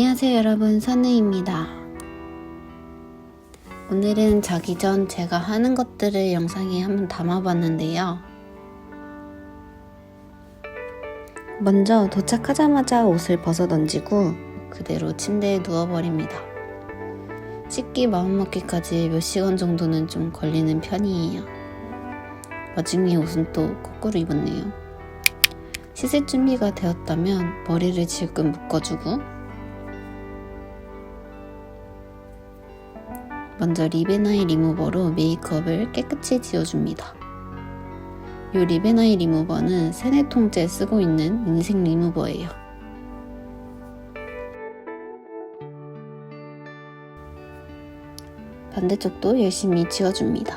안녕하세요 여러분 선우입니다. 오늘은 자기 전 제가 하는 것들을 영상에 한번 담아봤는데요. 먼저 도착하자마자 옷을 벗어 던지고 그대로 침대에 누워버립니다. 씻기 마음먹기까지 몇 시간 정도는 좀 걸리는 편이에요. 와중에 옷은 또 거꾸로 입었네요. 씻을 준비가 되었다면 머리를 질끈 묶어주고 먼저 리베나이 리무버로 메이크업을 깨끗이 지워줍니다. 이 리베나이 리무버는 세네 통째 쓰고 있는 인생 리무버예요. 반대쪽도 열심히 지워줍니다.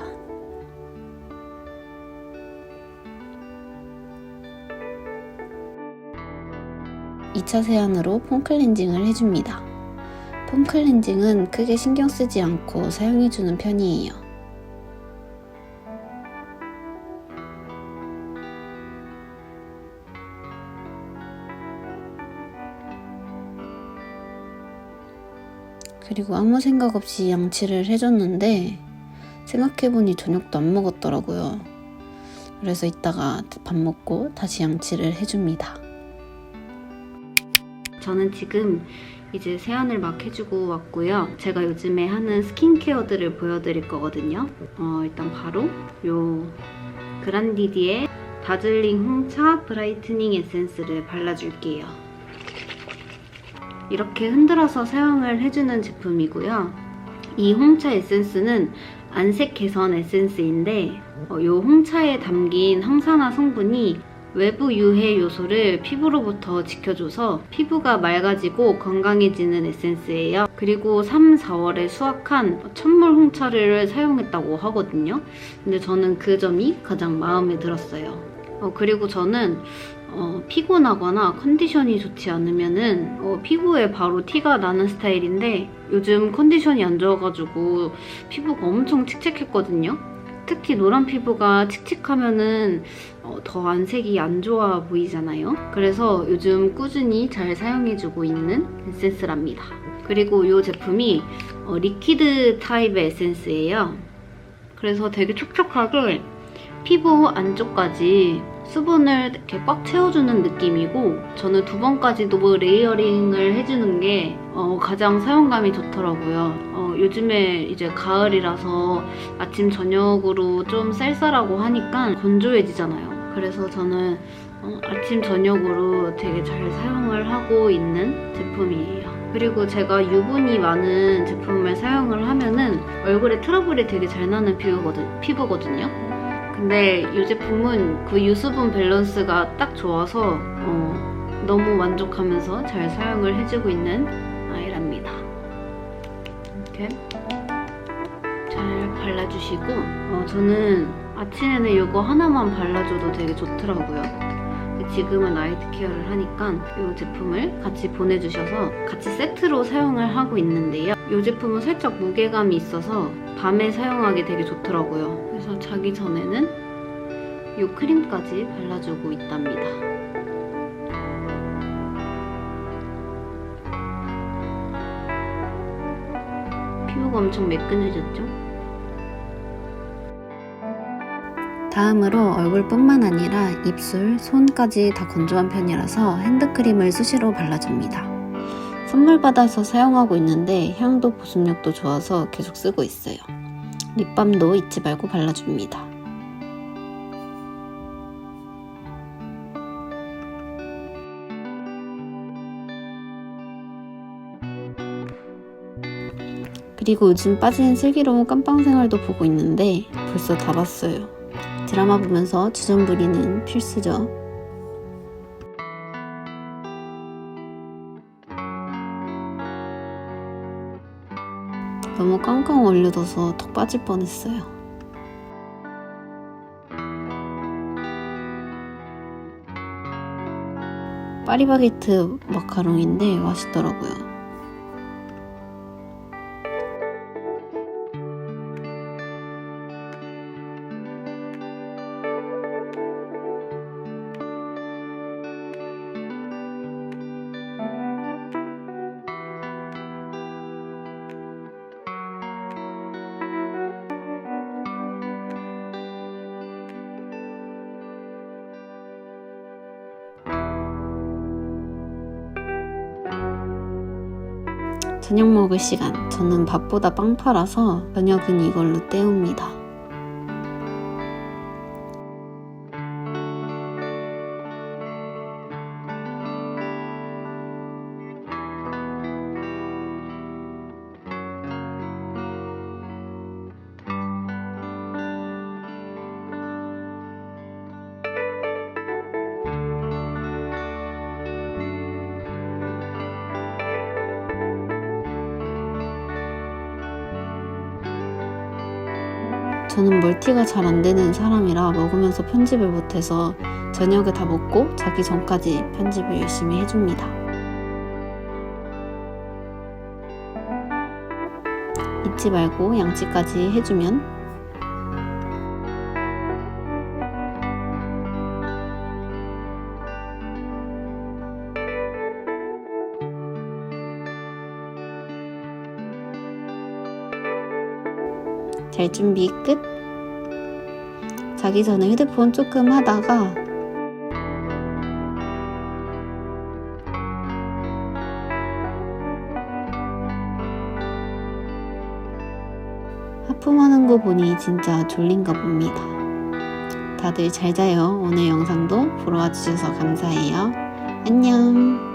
(2차) 세안으로 폼 클렌징을 해줍니다. 폼 클렌징은 크게 신경 쓰지 않고 사용해주는 편이에요. 그리고 아무 생각 없이 양치를 해줬는데 생각해보니 저녁도 안 먹었더라고요. 그래서 이따가 밥 먹고 다시 양치를 해줍니다. 저는 지금 이제 세안을 막 해주고 왔고요. 제가 요즘에 하는 스킨케어들을 보여드릴 거거든요. 어, 일단 바로 요 그란디디의 다즐링 홍차 브라이트닝 에센스를 발라줄게요. 이렇게 흔들어서 사용을 해주는 제품이고요. 이 홍차 에센스는 안색 개선 에센스인데 어, 이 홍차에 담긴 항산화 성분이 외부 유해 요소를 피부로부터 지켜줘서 피부가 맑아지고 건강해지는 에센스예요. 그리고 3, 4월에 수확한 천물 홍차를 사용했다고 하거든요. 근데 저는 그 점이 가장 마음에 들었어요. 어, 그리고 저는 어, 피곤하거나 컨디션이 좋지 않으면은 어, 피부에 바로 티가 나는 스타일인데 요즘 컨디션이 안 좋아가지고 피부가 엄청 칙칙했거든요. 특히 노란 피부가 칙칙하면은 어, 더 안색이 안 좋아 보이잖아요. 그래서 요즘 꾸준히 잘 사용해주고 있는 에센스랍니다. 그리고 이 제품이 어, 리퀴드 타입의 에센스예요. 그래서 되게 촉촉하게 피부 안쪽까지 수분을 이렇게 꽉 채워주는 느낌이고 저는 두 번까지도 레이어링을 해주는 게 어, 가장 사용감이 좋더라고요. 어, 요즘에 이제 가을이라서 아침 저녁으로 좀 쌀쌀하고 하니까 건조해지잖아요. 그래서 저는 어, 아침 저녁으로 되게 잘 사용을 하고 있는 제품이에요. 그리고 제가 유분이 많은 제품을 사용을 하면은 얼굴에 트러블이 되게 잘 나는 피부거든, 피부거든요. 근데 이 제품은 그 유수분 밸런스가 딱 좋아서 어, 너무 만족하면서 잘 사용을 해주고 있는. 이렇게 잘 발라주시고 어, 저는 아침에는 이거 하나만 발라줘도 되게 좋더라고요. 지금은 나이트 케어를 하니까 이 제품을 같이 보내주셔서 같이 세트로 사용을 하고 있는데요. 이 제품은 살짝 무게감이 있어서 밤에 사용하기 되게 좋더라고요. 그래서 자기 전에는 이 크림까지 발라주고 있답니다. 피부가 엄청 매끈해졌죠? 다음으로 얼굴뿐만 아니라 입술, 손까지 다 건조한 편이라서 핸드크림을 수시로 발라줍니다. 선물 받아서 사용하고 있는데 향도 보습력도 좋아서 계속 쓰고 있어요. 립밤도 잊지 말고 발라줍니다. 그리고 요즘 빠지는 슬기로운 깜빵 생활도 보고 있는데 벌써 다 봤어요. 드라마 보면서 주전 부리는 필수죠. 너무 깡깡 얼려둬서 턱 빠질 뻔했어요. 파리바게트 마카롱인데 맛있더라고요. 저녁 먹을 시간. 저는 밥보다 빵 팔아서 저녁은 이걸로 때웁니다. 저는 멀티가 잘 안 되는 사람이라 먹으면서 편집을 못해서 저녁을 다 먹고 자기 전까지 편집을 열심히 해줍니다. 잊지 말고 양치까지 해주면 잘 준비 끝. 자기 전에 휴대폰 조금 하다가 하품하는 거 보니 진짜 졸린가 봅니다. 다들 잘 자요. 오늘 영상도 보러 와주셔서 감사해요. 안녕.